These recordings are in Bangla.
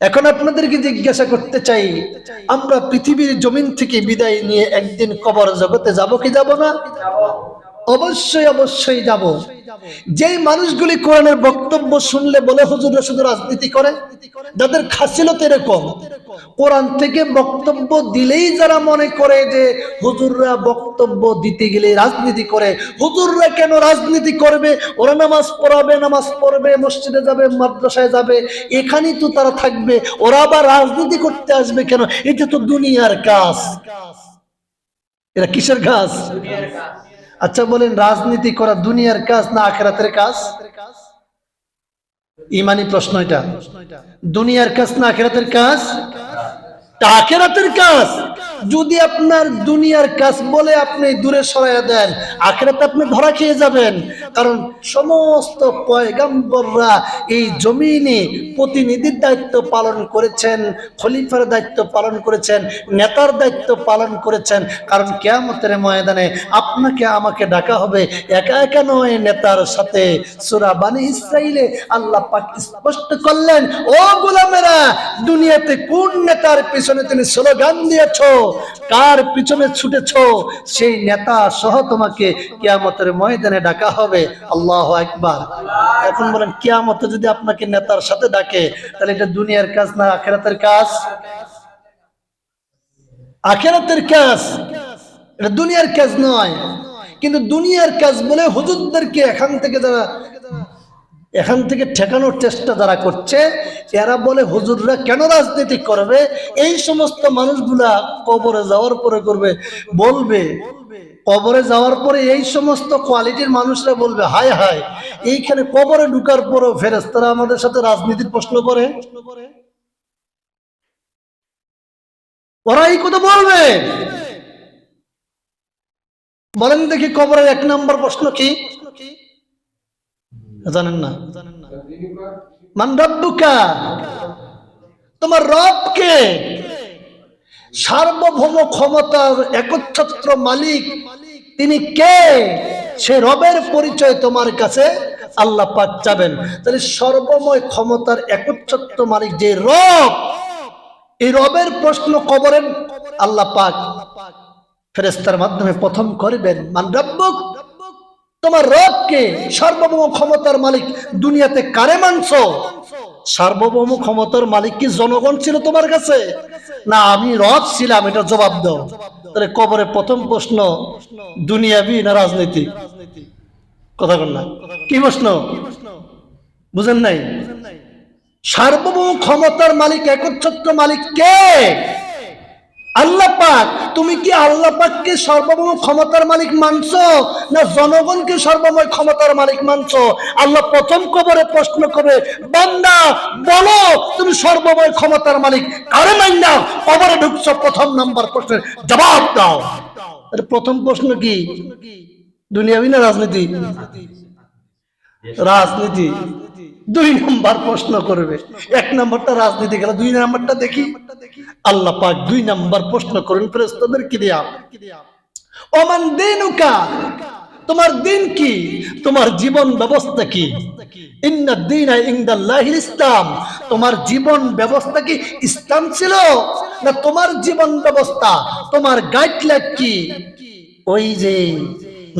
এখন আপনাদেরকে জিজ্ঞাসা করতে চাই, আমরা পৃথিবীর জমিন থেকে বিদায় নিয়ে একদিন কবর জগতে যাব কি যাব না? অবশ্যই অবশ্যই যাব। যেই মানুষগুলি কোরআনের বক্তব্য শুনলে বলে হুজুররা শুধু রাজনীতি করে? যাদের খাসিলত এরকম। কোরআন থেকে বক্তব্য দিলেই যারা মনে করে যে, হুজুররা বক্তব্য দিতে গেলে রাজনীতি করে। হুজুররা কেন রাজনীতি করবে? ওরা নামাজ পড়াবে, নামাজ পড়বে, মসজিদে যাবে, মাদ্রাসায় যাবে। এখানেই তো তারা থাকবে। ওরা আবার রাজনীতি করতে আসবে কেন? এটা তো দুনিয়ার কাজ। এরা কিসের কাজ? আচ্ছা বলেন, রাজনীতি করা দুনিয়ার কাজ না আখেরাতের কাজ? ইমানি প্রশ্ন এটা। দুনিয়ার কাজ না আখেরাতের কাজ? আখেরাতের কাজ। যদি আপনার দুনিয়ার কাজ বলে আপনি দূরে সরাইয়া দেন, আখেরাতে আপনি ধরা খেয়ে যাবেন। কারণ সমস্ত পয়গাম্বররা এই জমিনে প্রতিনিধির দায়িত্ব পালন করেছেন, খলিফার দায়িত্ব পালন করেছেন, নেতার দায়িত্ব পালন করেছেন। কারণ কেয়ামতের ময়দানে আপনাকে, আমাকে ডাকা হবে একা একা নয় নেতার সাথে। সুরা বানি ইসরাইলে আল্লাহ পাক স্পষ্ট করলেন, ও গোলামেরা, দুনিয়াতে কোন নেতার পিছনে তুমি স্লোগান দিয়েছ, কার পিছনে ছুটেছ, সেই নেতা সহ তোমাকে কিয়ামতের ময়দানে ডাকা হবে। আল্লাহ একবার এখন বলেন, কিয়ামতে যদি আপনাকে নেতার সাথে ডাকে, তাহলে এটা দুনিয়ার কাজ না আখেরাতের কাজ? আখেরাতের কাজ, এটা দুনিয়ার কাজ নয়। কিন্তু দুনিয়ার কাজ বলে হুজুরদেরকে এখান থেকে যারা এখান থেকে ঠেকানোর চেষ্টা যারা করছে, এরা বলে, হুজুররা কেন রাজনীতি করবে? এই সমস্ত মানুষগুলা কবরে যাওয়ার পরে করবে, বলবে। কবরে যাওয়ার পরে এই সমস্ত কোয়ালিটির মানুষরা বলবে, হায় হায়, এইখানে কবরে ঢুকার পরও ফেরেস্তারা আমাদের সাথে রাজনীতির প্রশ্ন করে। ওরা এই কথা বলবে। বলেন দেখি কবরের এক নম্বর প্রশ্ন কি? জানেন না? তোমার রবকে সার্বভৌম ক্ষমতার একচ্ছত্র মালিক। তিনি কে? সে রবের পরিচয় তোমার কাছে আল্লাহ পাক চাবেন। তাহলে সর্বময় ক্ষমতার একচ্ছত্র মালিক যে রব, এই রবের প্রশ্ন কবরেন আল্লাহ পাক ফেরেস্তার মাধ্যমে প্রথম করবেন। মান তোমার রবকে সার্বভৌম ক্ষমতার মালিক দুনিয়াতে কারে মানছ? সার্বভৌম ক্ষমতার মালিক কি জনগণ ছিল তোমার কাছে? না, আমি রব ছিলাম, এটা জবাব দাও। তাহলে কবরে প্রথম প্রশ্ন, দুনিয়াবি না রাজনীতি কথা কন না। কি প্রশ্ন? বুঝেন নাই? সার্বভৌম ক্ষমতার মালিক, একচ্ছত্র মালিক কে? আল্লাহ পাক, তুমি কি আল্লাহ পাককে সর্বময় ক্ষমতার মালিক মানছো, না জনগণকে সর্বময় ক্ষমতার মালিক মানছো? আল্লাহ প্রথম কবরে প্রশ্ন করে, বান্দা, বলো, তুমি সর্বময় ক্ষমতার মালিক কারে মাইন না কবরে ঢুকছো, প্রথম নাম্বার প্রশ্নের জবাব দাও। প্রথম প্রশ্ন কি? দুনিয়াবি না রাজনীতি? রাজনীতি। দুই নম্বর প্রশ্ন করবে। এক নম্বরটা রাজনীতি গেল দুই নম্বরটা দেখি। আল্লাহ পাক দুই নম্বর প্রশ্ন করেন ফেরেস্তাদের কি দিয়া? ওমান দিনুকা, তোমার দিন কি? তোমার জীবন ব্যবস্থা কি? তোমার জীবন ব্যবস্থা কি ইসলাম ছিল না তোমার জীবন ব্যবস্থা? তোমার গাইডলাইন কি? ওই যে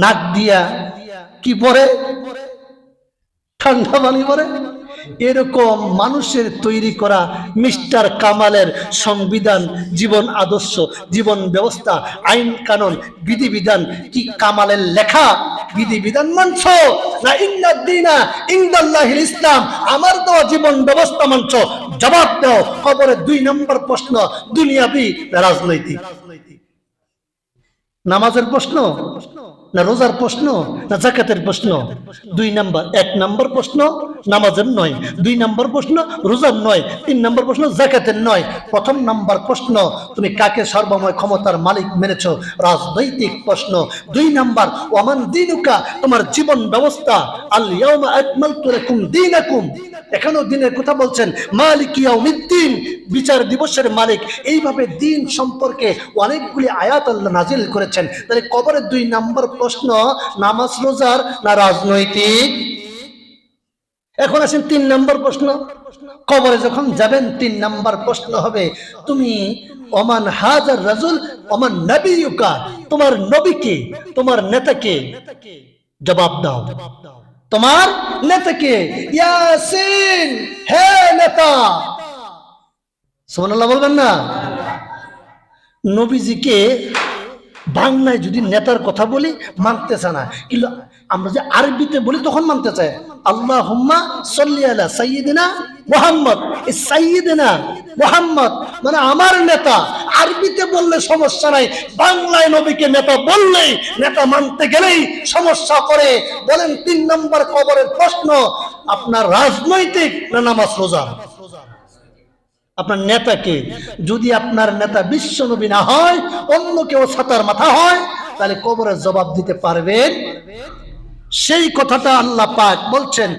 নাক দিয়া কি পরে? ঠান্ডা পানি পরে? এরকম মানুষের তৈরি করা মিস্টার কামালের সংবিধান, জীবন আদর্শ, জীবন ব্যবস্থা, আইন কানুন, বিধিবিধান, কি কামালের লেখা? বিধিবিধান মানছ? না ইন্দিনা ইন্দাল্লাহিল ইসলাম। আমার দেওয়া জীবন ব্যবস্থা মানছ। জবাব দাও। খবরের দুই নম্বর প্রশ্ন, দুনিয়াবি রাজনৈতিক। নামাজের প্রশ্ন? না রোজার প্রশ্ন না জাকাতের প্রশ্ন? দুই নাম্বার এক নাম্বার প্রশ্ন নামাজের নয়, দুই নাম্বার প্রশ্ন রোজার নয়, তিন নাম্বার প্রশ্ন জাকাতের নয়। প্রথম নাম্বার প্রশ্ন, তুমি কাকে সর্বময় ক্ষমতার মালিক মেনেছ? রাজনৈতিক প্রশ্ন। দুই নাম্বার, ওমান দিনুকা, তোমার জীবন ব্যবস্থা। এখানেও দিনের কথা বলছেন, মালিক ইয়াউমিদ্দিন, বিচার দিবসের মালিক। এইভাবে দিন সম্পর্কে অনেকগুলি আয়াত আল্লাহ নাজিল করেছেন। তাহলে কবরের দুই নাম্বার প্রশ্ন, নামাজ রোজার না রাজনৈতিক? এখন আসেন তিন নম্বর প্রশ্ন। কবরে যখন যাবেন, তিন নম্বর প্রশ্ন হবে, তুমি ওমান হাজার রাজুল, ওমান নবীকা তোমার নবীকে, তোমার নেতাকে জবাব দাও। তোমার নেতাকে, ইয়াসিন, হে নেতা। সুবহানাল্লাহ বলবেন না? নবীজিকে বাংলায় যদি নেতার কথা বলি মানতে চায় না। কিন্তু আমরা যে আরবিতে বলি, তখন মানতে চায় আল্লাহ হুম্মা সল্লি আলা সাইয়িদিনা মোহাম্মদ। এই সাইয়িদিনা মোহাম্মদ মানে আমার নেতা। আরবিতে বললে সমস্যা নাই, বাংলায় নবীকে নেতা বললেই, নেতা মানতে গেলেই সমস্যা করে বলেন, তিন নম্বর কবরের প্রশ্ন, আপনার রাজনৈতিক না নামাজ রোজা? আপনার নেতাকে। যদি আপনার নেতা বিশ্ব নবী না হয়, অন্য কেউ ছাতার মাথা হয়, তাহলে কবরের জবাব দিতে পারবেন। সেই কথাটা আল্লাহ পাক বলছেন